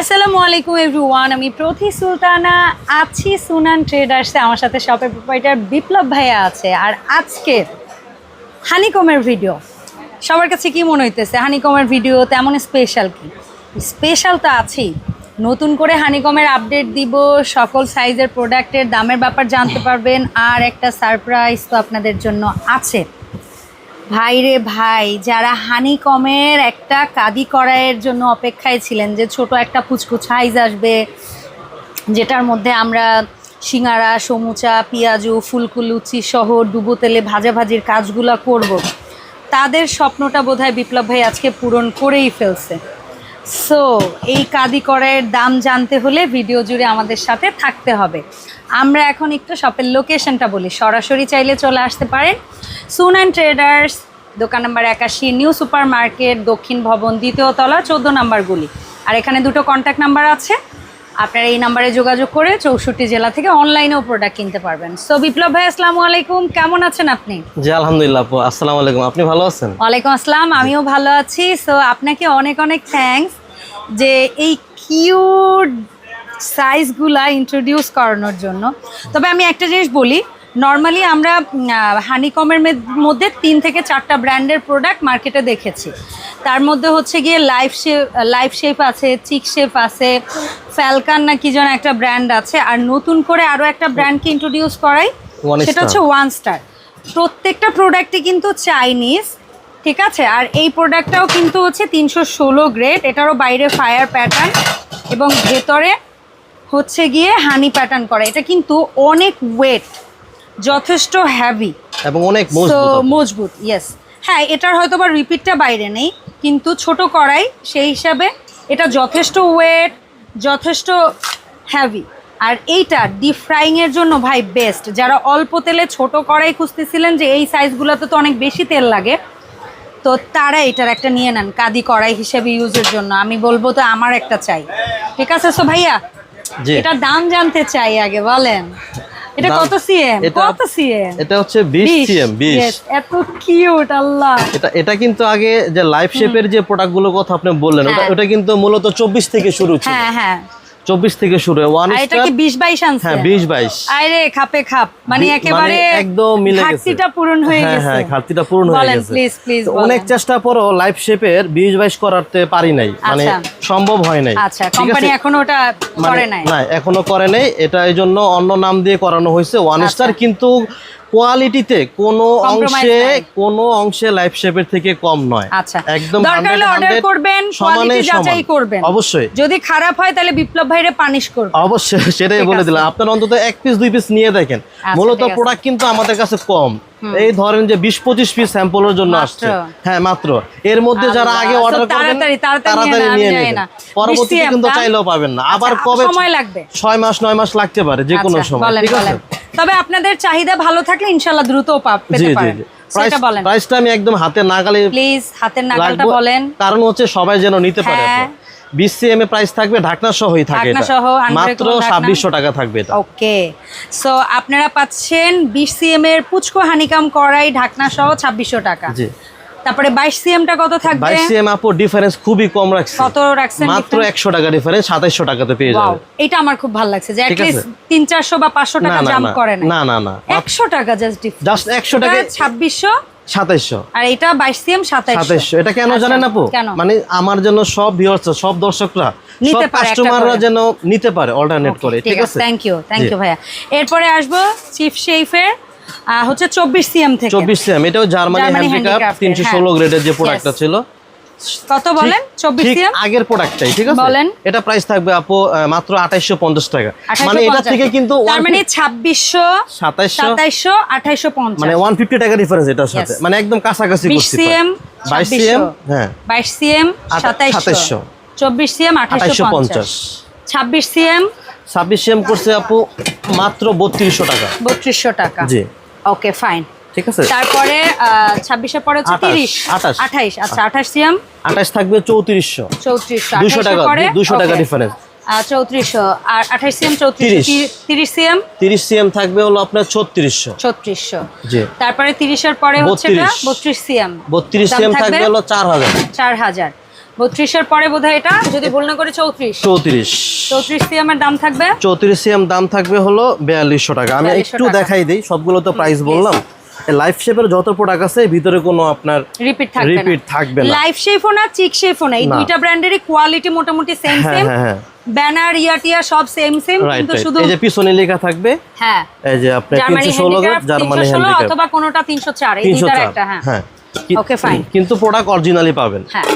আসসালামু আলাইকুম এভরিওয়ান, আমি প্রতি সুলতানা, আছি সুনান ট্রেডার্সে আমার সাথে শপের প্রোপাইটার বিপ্লব ভাইয়া আছে। আর আজকে হানিকমের ভিডিও সবার কাছে কি মনে হইতেছে হানিকমের ভিডিও তেমন স্পেশাল কি? স্পেশাল তো আছেই। নতুন করে হানিকমের আপডেট দিব, সকল সাইজের প্রোডাক্টের দামের ব্যাপার জানতে পারবেন, আর একটা সারপ্রাইজ তো আপনাদের জন্য আছে। ভাই রে ভাই, যারা হানিকমের একটা কাদি করাইয়ের জন্য অপেক্ষায় ছিলেন যে ছোট একটা পুচকু সাইজ আসবে, যেটার মধ্যে আমরা সিঙ্গারা, সমুচা, পেঁয়াজু ফুলকুলুচি সহ ডুবো তেলে ভাজাভাজির কাজগুলো করব। তাদের স্বপ্নটা বোধহয় বিপ্লব ভাই আজকে পূরণ করেই ফেলছে সো এই কাদি করাইয়ের দাম জানতে হলে ভিডিও জুড়ে আমাদের সাথে থাকতে হবে আমরা এখন একটু শপের লোকেশনটা বলি। সরাসরি চাইলে চলে আসতে পারেন। সুন অ্যান্ড ট্রেডার্স দোকান নাম্বার একাশি নিউ সুপার মার্কেট দক্ষিণ ভবন দ্বিতীয় তলা চোদ্দ নাম্বার গুলি। আর এখানে দুটো কন্ট্যাক্ট নাম্বার আছে। আপনারা এই নাম্বারে যোগাযোগ করে চৌষট্টি জেলা থেকে অনলাইনেও প্রোডাক্ট কিনতে পারবেন। সো বিপ্লব ভাই আসসালামু আলাইকুম। কেমন আছেন আপনি? জি আলহামদুলিল্লাহ আপু। আসসালামু আলাইকুম। আপনি ভালো আছেন? ওয়ালাইকুম আসসালাম। আমিও ভালো আছি। সো আপনাকে অনেক অনেক থ্যাঙ্কস যে এই কিউট সাইজগুলা ইন্ট্রোডিউস করানোর জন্য। তবে আমি একটা জিনিস বলি নর্মালি আমরা হানিকমের মধ্যে তিন থেকে চারটা ব্র্যান্ডের প্রোডাক্ট মার্কেটে দেখেছি। তার মধ্যে হচ্ছে গিয়ে লাইফ শেপ লাইফ শেপ আছে চিক শেপ আছে ফ্যালকান না কি যেন একটা ব্র্যান্ড আছে আর নতুন করে আরও একটা ব্র্যান্ডকে ইন্ট্রোডিউস করাই সেটা হচ্ছে ওয়ান স্টার প্রত্যেকটা প্রোডাক্টই কিন্তু চাইনিজ ঠিক আছে? আর এই প্রোডাক্টটাও কিন্তু হচ্ছে তিনশো ষোলো গ্রেড এটারও বাইরে ফায়ার প্যাটার্ন এবং ভেতরে হচ্ছে গিয়ে হানি প্যাটার্ন করা। এটা কিন্তু অনেক ওয়েট যথেষ্ট হ্যাভি এবং অনেক তো মজবুত ইয়েস হ্যাঁ এটার হয়তো বা রিপিটটা বাইরে নেই কিন্তু ছোট কড়াই সেই হিসাবে এটা যথেষ্ট ওয়েট যথেষ্ট হ্যাভি আর এইটা ডিপ ফ্রাইংয়ের জন্য ভাই বেস্ট যারা অল্প তেলে ছোট কড়াই খুঁজতেছিলেন যে এই সাইজগুলোতে তো অনেক বেশি তেল লাগে তো তারা এটার একটা নিয়ে নেন কাদি কড়াই হিসেবে ইউজের জন্য। আমি বলব তো আমার একটা চাই। ঠিক আছে? সো ভাইয়া জি। এটার দাম জানতে চাই আগে বলেন। এটা কত সিএম? এটা- কত সিএম? এটা হচ্ছে 20 সিএম 20 এত কিউট আল্লাহ। এটা এটা কিন্তু আগে যে লাইফ শেপের যে প্রোডাক্টগুলোর কথা আপনি বললেন ওটা হ্যাঁ। ওটা কিন্তু মূলত 24 থেকে শুরু ছিল। হ্যাঁ হ্যাঁ। 24 থেকে শুরু ওয়ান আর এটা কি 20 22 আনছে? হ্যাঁ 20 22 আরে খাপে খাপ। মানে একেবারে মানে একদম মিলে গেছে। ঘাটতিটা পূরণ হয়ে হ্যাঁ গেছে। হ্যাঁ ঘাটতিটা পূরণ হয়ে গেছে। প্লিজ প্লিজ অনেক চেষ্টা পরও লাইফ শেপের 20 22 করাতে পারি নাই। মানে আচ্ছা। সম্ভব হয় নাই। আচ্ছা কোম্পানি? এখনও ওটা মানে করে নাই। না এখনও করে নাই। এটা এই জন্য অন্য নাম দিয়ে করানো হয়েছে। ওয়ান আচ্ছা। স্টার কিন্তু কোয়ালিটিতে কোনো অংশে। কোনো অংশে লাইফ শেপের থেকে কম নয়। আচ্ছা। একদম দরকার হলে অর্ডার করবেন কোয়ালিটি যাচাই করবেন। অবশ্যই। যদি খারাপ হয় তাহলে বিপ্লব ভাইরে পানিশ করবেন অবশ্যই সেটাই বলে দিলাম। আপনার অন্তত এক পিস দুই পিস নিয়ে দেখেন। আচ্ছা, মূলত প্রোডাক্ট কিন্তু আমাদের কাছে কম। এই ধরেন যে বিশ পঁচিশ পিস স্যাম্পলের জন্য আসছে। হ্যাঁ মাত্র। এর মধ্যে যারা আগে অর্ডার করবেন তাড়াতাড়ি, তাড়াতাড়ি নিয়ে নেবেন। পরবর্তীতে কিন্তু? চাইলেও পাবেন না। আবার আচ্ছা, কবে সময় লাগবে। ছয় মাস নয় মাস লাগতে পারে যে কোনো আচ্ছা, সময়। ঠিক আছে? তবে আপনাদের চাহিদা ভালো থাকলে ইনশাল্লাহ দ্রুত পেতে পারেন। প্রাইসটা আমি একদম হাতে নাগালে প্লিজ হাতের নাগালটা রাখব বলেন। কারণ হচ্ছে সবাই যেন নিতে পারে হ্যাঁ। সিএম এ প্রাইস থাকবে ঢাকনা সহই ঢাকনা সহ, মাত্র ঢাকনা। ছাব্বিশশো টাকা থাকবে এটা। ওকে। সো আপনারা পাচ্ছেন বিশ সিএম এর পুচকো হানিকাম করাই ঢাকনা সহ ছাব্বিশশো টাকা। জি। তারপরে বাইশ সিএমটা কত থাকবে? বাইশ সিএম আপু ডিফারেন্স খুবই কম রাখছে। কত রাখছেন মাত্র একশো টাকা ডিফারেন্স সাতাইশশো টাকাতে পেয়ে ওয়াও যাবে। এটা আমার খুব ভালো লাগছে যে। তিন চারশো বা পাঁচশো না টাকা না জাম করে না না না না। একশো টাকা জাস্ট জাস্ট একশো টাকা ছাব্বিশশো? সাতাইশশো। আর এটা বাইশ সিএম সাতাইশশো। এটা কেন জানেন আপু? মানে আমার জন্য সব ভিউয়ার্স সব দর্শকরা সব কাস্টমাররা যেন নিতে পারে অল্টারনেট করে। ঠিক আছে। থ্যাংক ইউ থ্যাংক ইউ ভাইয়া। এরপরে আসব চিফ শেফের হচ্ছে চব্বিশ সিএম থেকে। চব্বিশ সিএম এটাও জার্মানি হ্যান্ডিক্যাপ handicraft-এর, তিনশো হ্যাঁ। ষোলো গ্রেডের যে প্রোডাক্টটা ছিল। কত বলেন? চব্বিশ ঠিক সিএম? আগের প্রোডাক্টটাই ঠিক আছে? বলেন। এটা প্রাইস থাকবে আপু মাত্র আঠাইশশো পঞ্চাশ টাকা। মানে এটা থেকে কিন্তু তার মানে ছাব্বিশশো সাতাইশশো সাতাইশশো আঠাইশো পঞ্চাশ। মানে ওয়ান ফিফটি টাকা ডিফারেন্স এটার সাথে। মানে একদম কাছাকাছি বিশ করতে সিএম বাইশ সিএম? হ্যাঁ। বাইশ সিএম আটা- সাতাইশশো। সাতাইশশো। চব্বিশ সিএম আঠাইশো আঠাইশশো পঞ্চাশ। পঞ্চাশ। ছাব্বিশ সিএম? ছাব্বিশ সিএম করছে আপু মাত্র বত্রিশশো টাকা। বত্রিশশো টাকা। জি। ওকে ফাইন ঠিক আছে? তারপরে ছাব্বিশের পরে হচ্ছে আঠাশ, তিরিশ। আঠাশ। আঠাইশ আচ্ছা আঠাশ সিএম। আঠাশ থাকবে চৌত্রিশশো। চৌত্রিশশো দুশো টাকা পরে? দুশো টাকা ডিফারেন্স আহ, চৌত্রিশশো। আর আঠাশ সিএম চৌত্রিশ তিরিশ। তিরিশ সিএম? তিরিশ সিএম থাকবে হলো আপনার ছত্রিশশো। ছত্রিশশো। জি। তারপরে তিরিশের পরে হচ্ছে এটা বত্রিশ। বত্রিশ সিএম। বত্রিশ দাম সিএম থাকবে? হলো চার হাজার। চার হাজার। বত্রিশের পরে বোধহয় এটা? যদি ভুল না করে চৌত্রিশ। চৌত্রিশ। চৌত্রিশ সিএম এর দাম থাকবে? চৌত্রিশ সিএম দাম থাকবে হলো বিয়াল্লিশশো টাকা। আমি একটু দেখাই দিই সবগুলো তো প্রাইস বললাম। লাইফ শেপের যত প্রোডাক্ট আছে ভিতরে কোনো আপনার রিপিট থাকবে রিপিট থাকবে না। লাইফ শেফও না চিক শেফও না। এই দুইটা ব্র্যান্ডেরই কোয়ালিটি মোটামুটি সেম হ্যাঁ সেম হ্যাঁ হ্যাঁ। ব্যানার ইয়াটিয়া সব সেম সেম কিন্তু শুধু এই যে পিছনে লেখা থাকবে হ্যাঁ। এই যে আপনার জার্মানি তিনশো জার্মানি হ্যান্ডিক্রাফট অথবা কোনোটা তিনশো চার এই তিনশো দুইটার একটা হ্যাঁ। হ্যাঁ। কি- Okay, fine. কিন্তু প্রোডাক্ট অরিজিনালি পাবেন। হ্যাঁ।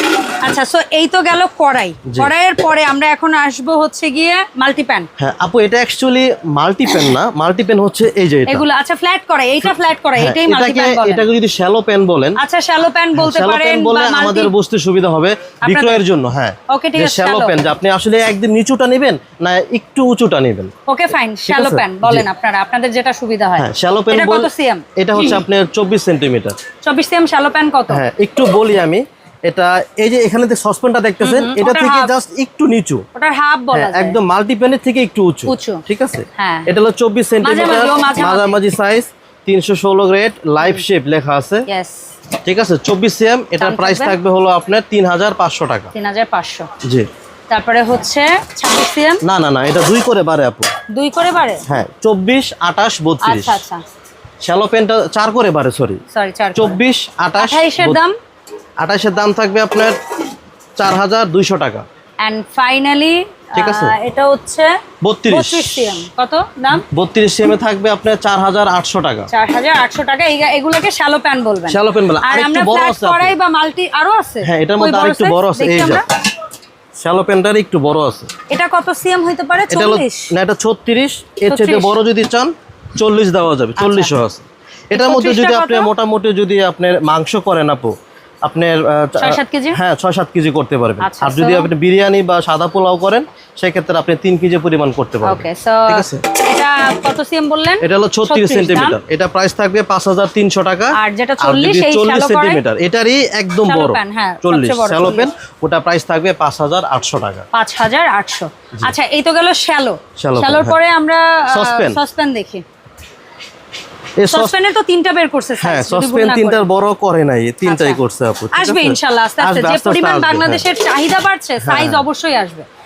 আচ্ছা সো এই তো গেল কড়াই। কড়াইয়ের পরে আমরা এখন আসব হচ্ছে গিয়ে মাল্টিপ্যান হ্যাঁ আপু এটা অ্যাকচুয়ালি মাল্টিপেন না। মাল্টিপেন হচ্ছে এই যে এটা। এগুলো আচ্ছা ফ্ল্যাট কড়াই এইটা ফ্ল্যাট কড়াই হ্যাঁ, এটাই মাল্টিপ্যান বলে এটাকে যদি শ্যালো পেন বলেন। আচ্ছা শ্যালো প্যান বলতে পারেন বলে আমাদের বুঝতে সুবিধা হবে বিক্রয়ের জন্য হ্যাঁ। Okay, ঠিক আছে, শ্যালো। পেন যে আপনি আসলে একদিন নিচুটা নেবেন না একটু উঁচুটা নেবেন। ওকে ফাইন শ্যালো প্যান বলেন। আপনারা আপনাদের যেটা সুবিধা হয়। হ্যাঁ শ্যালো পেন এটা কত সিএম এটা হচ্ছে আপনার চব্বিশ সেন্টিমিটার চব্বিশ সিএম শ্যালো প্যান কত? হ্যাঁ একটু বলি আমি। এটা এই যে এখানে যে সসপেনটা দেখতেছেন এটা থেকে জাস্ট একটু নিচু। ওটার হাফ বলা হ্যাঁ, যায়। একদম মাল্টিপ্যানের থেকে একটু উঁচু। উঁচু। ঠিক আছে? হ্যাঁ। এটা হলো চব্বিশ সেন্টিমিটার মাঝামাঝি, সাইজ তিনশো ষোলো গ্রেড লাইভ শেপ লেখা আছে। ঠিক আছে? চব্বিশ সিএম এটার প্রাইস থাকবে? হলো আপনার তিন হাজার পাঁচশো টাকা। তিন হাজার পাঁচশো। জি। তারপরে হচ্ছে ছাব্বিশ সিএম না না না এটা দুই করে বাড়ে আপু। দুই করে বাড়ে? হ্যাঁ চব্বিশ আঠাশ বত্রিশ। আচ্ছা আচ্ছা। শ্যালো পেনটা চার করে বাড়ে সরি সরি চার চব্বিশ আঠাশ আঠাইশের দাম? আঠাশের দাম থাকবে আপনার চার হাজার দুইশো টাকা। অ্যান্ড ফাইনালি ঠিক আছে। এটা হচ্ছে বত্রিশ। বত্রিশ সিএম। কত দাম? বত্রিশ সিএম এ থাকবে আপনার টাকা। চার হাজার আটশো টাকা। এই- এগুলোকে শ্যালো প্যান বলবেন। শ্যালো পেন বলে আর আরেকটু বড় আছে আপু। বা মাল্টি আরও আছে? হ্যাঁ এটার মধ্যে বড় আরেকটু বড় আছে। দেখি এই যে শ্যালো পেনটার একটু বড় আছে। এটা কত সিএম পারে? না এটা ছত্রিশ। এর চাইতে 36 বড় যদি চান চল্লিশ দেওয়া যাবে। চল্লিশও আছে। এটার মধ্যে যদি আপনি মোটামুটি যদি আপনার মাংস করেন আপু আপনার? হ্যাঁ ছয় সাত কেজি? করতে পারবেন। আচ্ছা, আর যদি আপনি বিরিয়ানি বা সাদা পোলাও করেন সেক্ষেত্রে আপনি তিন কেজি পরিমাণ করতে পারবেন। ঠিক আছে? এটা কত সিএম বললেন? এটা হলো ছত্রিশ 36 সেন্টিমিটার। এটা প্রাইস থাকবে পাঁচ হাজার তিনশো টাকা। আর যেটা আর 40 এই চল্লিশ shallow করায়? সেন্টিমিটার এটারই একদম বড়। হ্যাঁ, শ্যালো পেন ওটা প্রাইস থাকবে পাঁচ হাজার আটশো টাকা। আচ্ছা এই তো গেল শ্যালো। শ্যালোর হ্যাঁ। পরে আমরা দেখি। সসপ্যানে তো তিনটা বের করছে হ্যাঁ তিনটার বড় করে নাই তিনটাই আচ্ছা। করছে আপু আসবে আছে? ইনশাল্লাহ আস্তে আস্তে। যে পরিমাণ বাংলাদেশের চাহিদা বাড়ছে সাইজ হ্যাঁ। অবশ্যই আসবে। হ্যাঁ।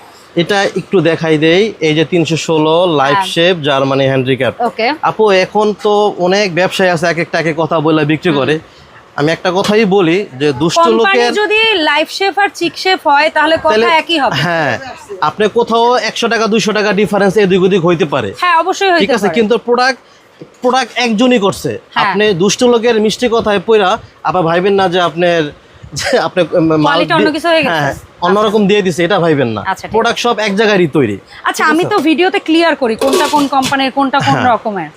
এটা একটু দেখাই দেই এই যে তিনশো ষোলো লাইফ হ্যাঁ। শেপ জার্মানি হ্যান্ডিক্যাপ আপু এখন তো অনেক ব্যবসায়ী আছে এক একটা এক এক কথা বলে বিক্রি করে। আমি একটা কথাই বলি যে দুষ্ট লোকের যদি লাইফ শেফ আর চিক শেফ হয় তাহলে কথা একই হবে। হ্যাঁ আপনি কোথাও একশো টাকা দুইশো টাকা ডিফারেন্স এদিক ওদিক হইতে পারে। হ্যাঁ অবশ্যই ঠিক আছে? কিন্তু প্রোডাক্ট প্রোডাক্ট একজনই করছে। হ্যাঁ। আপনি দুষ্ট লোকের মিষ্টি কথায় পইরা আবার ভাইবেন না যে আপনার যে আপনি মাল অন্য কিছু হয়ে গেছে? অন্যরকম দিয়ে দিছে এটা ভাইবেন না। আচ্ছা, প্রোডাক্ট সব এক তৈরি। আচ্ছা আমি তো ভিডিওতে ক্লিয়ার করি কোনটা কোন কোম্পানির কোনটা কোন হ্যাঁ। রকমের।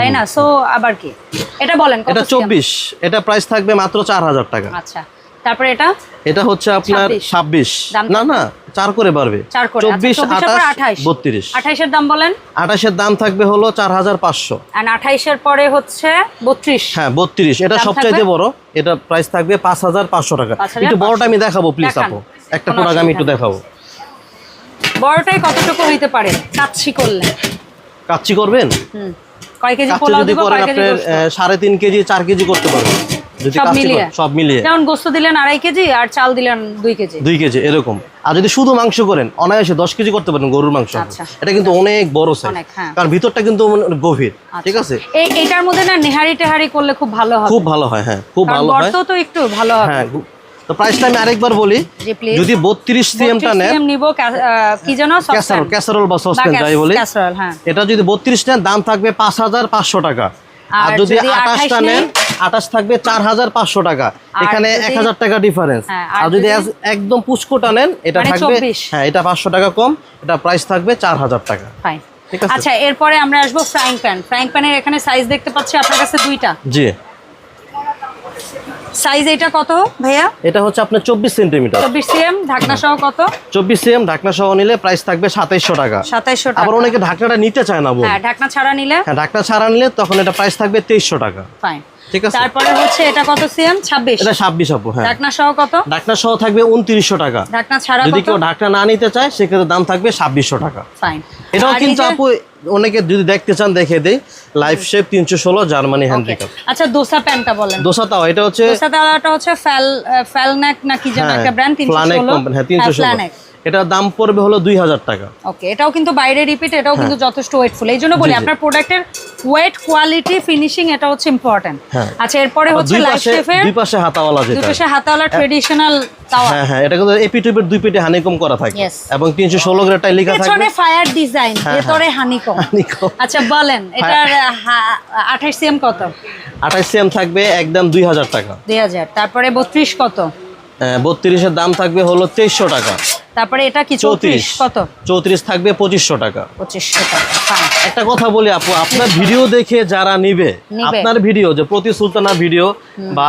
তাই না? সো আবার কি? এটা বলেন এটা CM? চব্বিশ। এটা প্রাইস থাকবে মাত্র চার হাজার টাকা। আচ্ছা। তারপরে এটা? এটা হচ্ছে আপনার 26 ছাব্বিশ। না না। চার করে বাড়বে। চব্বিশ আচ্ছা, 24 এর পর আঠাশ বত্রিশ। আঠাইশের দাম বলেন? আঠাশের দাম থাকবে হলো চার হাজার পাঁচশো। আঠাইশের পরে হচ্ছে বত্রিশ। হ্যাঁ বত্রিশ। এটা সবচাইতে বড়। এটা প্রাইস থাকবে পাঁচ হাজার পাঁচশো টাকা। 5,500 একটু বড়টা আমি দেখাবো প্লিজ। আপু। একটা প্রোডাক্ট আমি একটু দেখাবো। বড়টাই কতটুকু হইতে পারে? কাচ্ছি করলে। কাচ্ছি করবেন? কয় কেজি পোলাও দিব কয় কেজি সাড়ে তিন কেজি চার কেজি করতে পারবেন। যদি সব মিলিয়ে? সব মিলিয়ে। যেমন গোস্ত দিলেন আড়াই কেজি আর চাল দিলেন দুই কেজি। দুই কেজি এরকম। আর যদি শুধু মাংস করেন অনায়াসে দশ কেজি করতে পারেন গরুর মাংস আচ্ছা। এটা কিন্তু অনেক বড় সাইজ হ্যাঁ। কারণ ভিতরটা কিন্তু গভীর ঠিক আছে? এই এটার মধ্যে না নেহারি টেহারি করলে খুব ভালো হবে। খুব ভালো হয় হ্যাঁ খুব ভালো হয়। তো একটু ভালো হবে। হ্যাঁ তো প্রাইসটা আমি আরেকবার বলি। যদি বত্রিশ সিএমটা নেন নিব কি ক্যাসারোল ক্যাসারোল বা যাই বলি। হ্যাঁ। এটা যদি বত্রিশ নেন দাম থাকবে পাঁচ হাজার পাঁচশো টাকা। আর যদি যদি আঠাশটা নেন আঠাশ থাকবে চার হাজার পাঁচশো টাকা। এখানে এক হাজার টাকা ডিফারেন্স হ্যাঁ, আর যদি একদম পুষ্কোটা নেন এটা মানে থাকবে হ্যাঁ এটা পাঁচশো টাকা কম এটা প্রাইস থাকবে চার হাজার টাকা। ফাইন ঠিক আছে। আচ্ছা এরপরে আমরা আসব ফ্রাইং প্যান ফ্রাইং প্যানের এখানে সাইজ দেখতে পাচ্ছি আপনার কাছে দুইটা। জি। সাইজ এটা কত ভাইয়া? এটা হচ্ছে আপনার চব্বিশ সেন্টিমিটার। চব্বিশ সিএম ঢাকনা সহ কত? চব্বিশ সিএম ঢাকনা সহ নিলে প্রাইস থাকবে সাতাইশশো টাকা। সাতাইশশো টাকা। আবার অনেকে ঢাকনাটা নিতে চায় না বোন হ্যাঁ ঢাকনা ছাড়া নিলে? হ্যাঁ ঢাকনা ছাড়া নিলে তখন এটা প্রাইস থাকবে তেইশশো টাকা। ফাইন ঠিক আছে? তারপরে হচ্ছে এটা কত সিএম? এটা আপু হ্যাঁ। ঢাকনা সহ কত? ঢাকনা সহ থাকবে উনত্রিশশো টাকা। ঢাকনা ছাড়া যদি কত? কেউ ঢাকনা না নিতে চায় সেক্ষেত্রে দাম থাকবে ছাব্বিশশো টাকা। ফাইন এটাও কিন্তু আপু অনেকে যদি দেখতে চান দেখে দেই। লাইফ শেপ তিনশো ষোলো জার্মানি হ্যান্ডিক্যাপ আচ্ছা দোসা প্যান্টটা বলেন। দোসা তাও এটা হচ্ছে দোসা তাওটা হচ্ছে ফ্যাল ফ্যালনাক নাকি যেন একটা ব্র্যান্ড তিনশো প্লানেক ষোলো কোম্পানি হ্যাঁ তিনশো ষোলো। ফ্ল্যানেক এটার দাম পড়বে হলো দুই হাজার টাকা। ওকে এটাও কিন্তু বাইরে রিপিট এটাও কিন্তু যথেষ্ট ওয়েটফুল এই জন্য বলি। আপনার প্রোডাক্টের ওয়েট কোয়ালিটি ফিনিশিং এটা হচ্ছে ইম্পর্টেন্ট হ্যাঁ। আচ্ছা এরপরে হচ্ছে দুই লাইফ শেফের দুই পাশে হাতাওয়ালা যেটা। দুই পাশে হাতাওয়ালা ট্রেডিশনাল তাওয়া। হ্যাঁ হ্যাঁ এটা কিন্তু এপি টুপের দুই পেটে হানিকম করা থাকে। এবং তিনশো ষোলো গ্রেডটাই লেখা থাকবে। পেছনে ফায়ার ডিজাইন ভেতরে হানিকম আচ্ছা বলেন এটার আঠাশ সিএম কত? আঠাশ সিএম থাকবে একদম দুই হাজার টাকা। দুই হাজার। তারপরে বত্রিশ কত? বত্রিশের দাম থাকবে হলো তেইশশো টাকা। তারপরে এটা কি চৌত্রিশ? চৌত্রিশ। কত? চৌত্রিশ থাকবে পঁচিশশো টাকা। পঁচিশশো টাকা একটা কথা বলি আপু আপনার ভিডিও দেখে যারা নিবে। আপনার ভিডিও যে প্রতি সুলতানা ভিডিও বা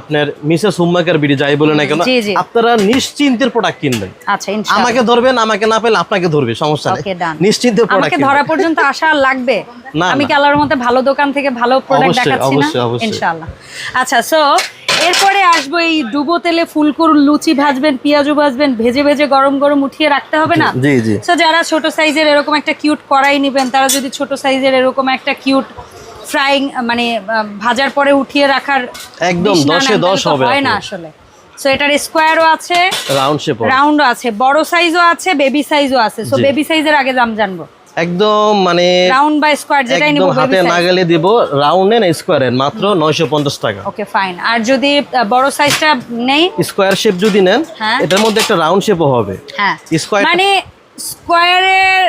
আপনার মিসেস হুম্মাকের ভিডিও যাই বলে না কেন। আপনারা নিশ্চিন্তের প্রোডাক্ট কিনবেন। আচ্ছা ইনশাআল্লাহ আমাকে ধরবেন আমাকে না পেলে আপনাকে ধরবে সমস্যা নেই। নিশ্চিন্তের প্রোডাক্ট আমাকে ধরা পর্যন্ত আশা লাগবে? না, আমি। কি আল্লাহর মতে ভালো দোকান থেকে ভালো প্রোডাক্ট দেখাচ্ছি না। ইনশাআল্লাহ আচ্ছা সো এরপরে আসব এই ডুবো তেলে ফুলকুর লুচি ভাজবেন পেঁয়াজু ভাজবেন ভেজে ভেজে গরম গরম উঠিয়ে রাখতে হবে না? জি জি। সো যারা ছোট সাইজের এরকম একটা কিউট কড়াই নেবেন তারা যদি ছোট সাইজের এরকম একটা কিউট ফ্রাইং মানে ভাজার পরে উঠিয়ে রাখার একদম দশে দশ হবে হয় না আসলে। সো এটার স্কোয়ারও আছে রাউন্ড শেপ রাউন্ডও আছে বড় সাইজও আছে বেবি সাইজও আছে। সো বেবি সাইজের আগে দাম জানব। একদম মানে রাউন্ড বা স্কোয়ার যেটাই নিব হাতে হাতে নাগালে দিব রাউন্ড না স্কোয়ারের মাত্র নয়শো পঞ্চাশ টাকা। ওকে ফাইন আর যদি বড় সাইজটা নেই? স্কোয়ার শেপ যদি নেন হ্যাঁ। এটার মধ্যে একটা রাউন্ড শেপও হবে। হ্যাঁ। স্কোয়ার মানে স্কোয়ারের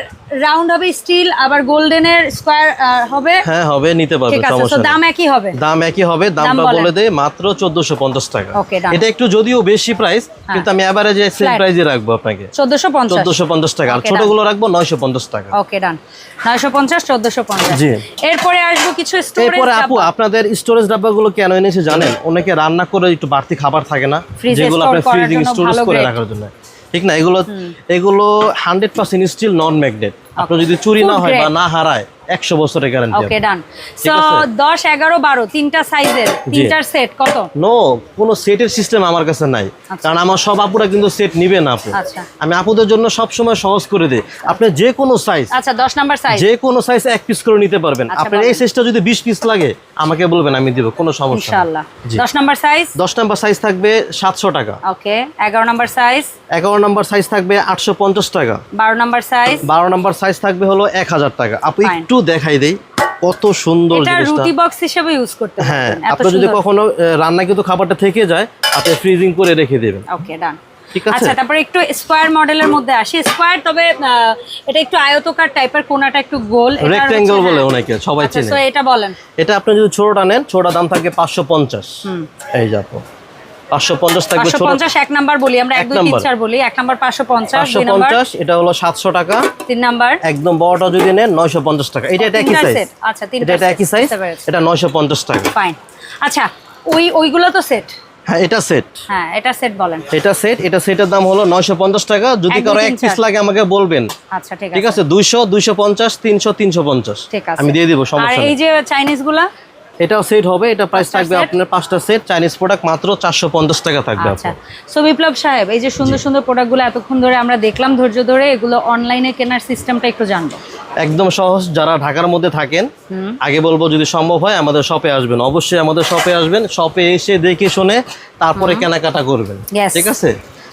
রাউন্ড হবে স্টিল আবার গোল্ডেনের স্কোয়ার হবে হ্যাঁ হবে নিতে পারবে সমস্যা দাম একই হবে। দাম একই হবে দামটা বলে দেয় মাত্র চোদ্দশো পঞ্চাশ টাকা। Okay, done. এটা একটু যদিও বেশি প্রাইস কিন্তু আমি অ্যাভারেজে সেম. প্রাইসে রাখব আপনাকে। চোদ্দশো পঞ্চাশ। চোদ্দশো পঞ্চাশ টাকা। আর ছোটগুলো রাখব নয়শো পঞ্চাশ টাকা। ওকে ডান নয়শো পঞ্চাশ চোদ্দশো পঞ্চাশ। জি। এরপরে আসব কিছু স্টোরেজ এরপরে আপু আপনাদের স্টোরেজ ডাব্বাগুলো কেন এনেছে জানেন? অনেকে রান্না করে একটু বাড়তি খাবার থাকে না। যেগুলো আপনি ফ্রিজিং স্টোরেজ করে রাখার জন্য। ঠিক না? এগুলো এগুলো hundred percent steel non magnet আপনার যদি চুরি না হয় বা না হারায় একশো বছরের গ্যারান্টি ওকে ডান সো দশ এগারো বারো তিনটা সাইজের তিনটার সেট কত? নো কোনো সেটের সিস্টেম আমার কাছে নাই। কারণ আমার সব আপুরা কিন্তু সেট নিবে না আপু। আচ্ছা। আমি আপুদের জন্য সব সময় সহজ করে দিই। আপনি যে কোনো সাইজ আচ্ছা দশ নাম্বার সাইজ যে কোনো সাইজ এক পিস করে নিতে পারবেন। আচ্ছা, আপনার এই সাইজটা যদি বিশ পিস লাগে আমাকে বলবেন আমি দিব কোনো সমস্যা ইনশাআল্লাহ। দশ নাম্বার সাইজ দশ নাম্বার সাইজ থাকবে সাতশো টাকা। ওকে এগারো নাম্বার সাইজ এগারো নাম্বার সাইজ থাকবে আটশো পঞ্চাশ টাকা। বারো নাম্বার সাইজ বারো নাম্বার সাইজ থাকবে হলো এক হাজার টাকা। আপনি একটু দেখাই দেই কত সুন্দর হ্যাঁ আপনি যদি কখনো রান্না কিন্তু খাবারটা থেকে যায় আপনি ফ্রিজিং করে রেখে দেবেন। ঠিক আছে? তারপরে একটু মডেলের মধ্যে তবে এটা একটু টাইপের একটু গোল। বলে অনেকে সবাই এটা বলেন। এটা আপনি যদি ছোটটা নেন ছোট দাম থাকে পাঁচশো পঞ্চাশ। এই যাব 550 থাকবে 550 এক নাম্বার বলি আমরা 1 2 3 4 বলি এক নাম্বার 550 দুই নাম্বার 550 এটা হলো 700 টাকা। তিন নাম্বার। একদম বড়টা যদি নেন 950 টাকা। এটা আচ্ছা, এটা সাইজ আচ্ছা তিন এটা সাইজ এটা 950 টাকা। ফাইন আচ্ছা ওই ওইগুলো তো সেট হ্যাঁ এটা সেট হ্যাঁ এটা সেট বলেন। এটা সেট এটা সেটের দাম হলো 950 টাকা। যদি কারও এক পিস লাগে আমাকে বলবেন। আচ্ছা ঠিক আছে। ঠিক আছে 200 250 300 350 ঠিক আছে। আমি দিয়ে দেব সমস্যা আর এই যে চাইনিজগুলা? এটাও সেট হবে এটা প্রাইস থাকবে আপনার পাঁচটা সেট চাইনিজ প্রোডাক্ট মাত্র চারশো পঞ্চাশ টাকা থাকবে আচ্ছা। সো বিপ্লব সাহেব এই যে সুন্দর সুন্দর প্রোডাক্টগুলো এতক্ষণ ধরে আমরা দেখলাম ধৈর্য ধরে এগুলো অনলাইনে কেনার সিস্টেমটা একটু জানব। একদম সহজ যারা ঢাকার মধ্যে থাকেন আগে বলব যদি সম্ভব হয় আমাদের শপে আসবেন। অবশ্যই আমাদের শপে আসবেন শপে এসে দেখে শুনে তারপরে কেনাকাটা করবেন। ঠিক আছে?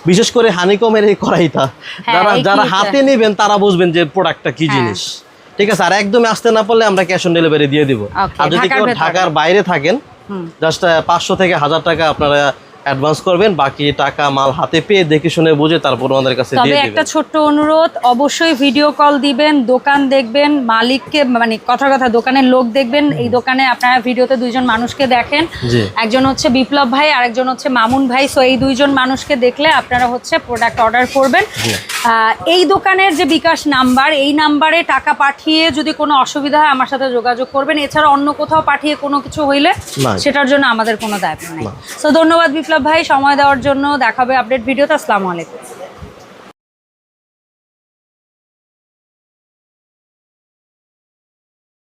বিশেষ করে হানিকমের এই কড়াইটা হ্যাঁ, যারা যারা হাতে নেবেন তারা বুঝবেন যে প্রোডাক্টটা কি হ্যাঁ। জিনিস। ঠিক আছে আর একদমই আসতে না পারলে আমরা ক্যাশ অন ডেলিভারি দিয়ে দিব আর যদি কেউ। ঢাকার বাইরে থাকেন জাস্ট পাঁচশো থেকে হাজার টাকা আপনারা অ্যাডভান্স করবেন বাকি টাকা মাল হাতে পেয়ে দেখে শুনে বুঝে তারপর আমাদের কাছে দিয়ে একটা দিবেন। ছোট্ট অনুরোধ অবশ্যই ভিডিও কল দিবেন দোকান দেখবেন মালিককে মানে কথা কথা দোকানের লোক দেখবেন এই দোকানে আপনারা ভিডিওতে দুইজন মানুষকে দেখেন। একজন হচ্ছে বিপ্লব ভাই আর একজন হচ্ছে মামুন ভাই। সো এই দুইজন মানুষকে দেখলে আপনারা হচ্ছে প্রোডাক্ট অর্ডার করবেন। আহ, এই দোকানের যে বিকাশ নাম্বার এই নাম্বারে টাকা পাঠিয়ে যদি কোনো অসুবিধা হয় আমার সাথে যোগাযোগ করবেন। এছাড়া অন্য কোথাও পাঠিয়ে কোনো কিছু হইলে সেটার জন্য আমাদের কোনো দায়িত্ব নেই। সো ধন্যবাদ বিপ্লব ভাই সময় দেওয়ার জন্য দেখাবে আপডেট ভিডিওতে আসসালামু আলাইকুম।